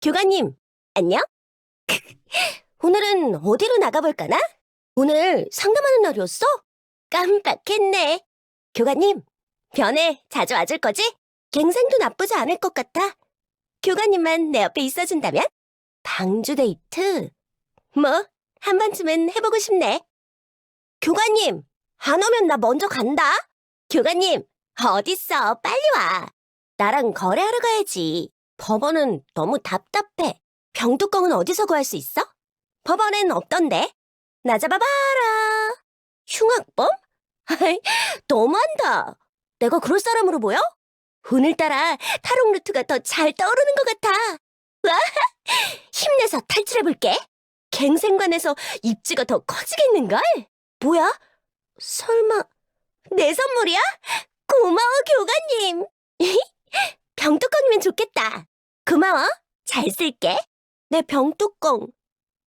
교관님, 안녕? 오늘은 어디로 나가볼까나? 오늘 상담하는 날이었어? 깜빡했네. 교관님, 변에 자주 와줄 거지? 갱생도 나쁘지 않을 것 같아. 교관님만 내 옆에 있어준다면? 방주 데이트? 뭐, 한 번쯤은 해보고 싶네. 교관님, 안 오면 나 먼저 간다. 교관님, 어딨어? 빨리 와. 나랑 거래하러 가야지. 법원은 너무 답답해. 병뚜껑은 어디서 구할 수 있어? 법원엔 없던데. 나 잡아봐라. 흉악범? 너무한다. 내가 그럴 사람으로 보여? 오늘따라 탈옥 루트가 더 잘 떠오르는 것 같아. 와, 힘내서 탈출해볼게. 갱생관에서 입지가 더 커지겠는걸? 뭐야? 설마 내 선물이야? 고마워, 교관님. 병뚜껑이면 좋겠다. 고마워. 잘 쓸게. 내 병뚜껑.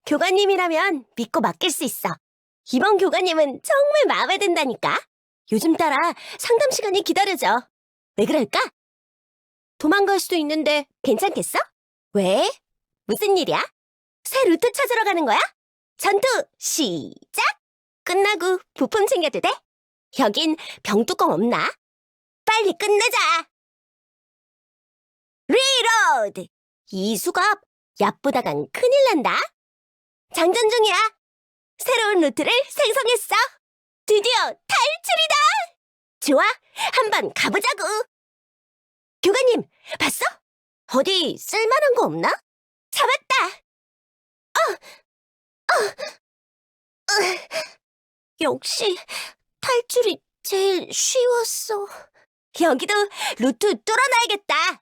교관님이라면 믿고 맡길 수 있어. 이번 교관님은 정말 마음에 든다니까. 요즘 따라 상담 시간이 기다려져. 왜 그럴까? 도망갈 수도 있는데 괜찮겠어? 왜? 무슨 일이야? 새 루트 찾으러 가는 거야? 전투 시작! 끝나고 부품 챙겨도 돼? 여긴 병뚜껑 없나? 빨리 끝내자! 리로 드! 이 수갑 얕보다간 큰일 난다. 장전 중이야. 새로운 루트를 생성했어. 드디어 탈출이다. 좋아, 한번 가보자고. 교관님, 봤어? 어디 쓸만한 거 없나? 잡았다. 어, 어, 으, 역시 탈출이 제일 쉬웠어. 여기도 루트 뚫어놔야겠다.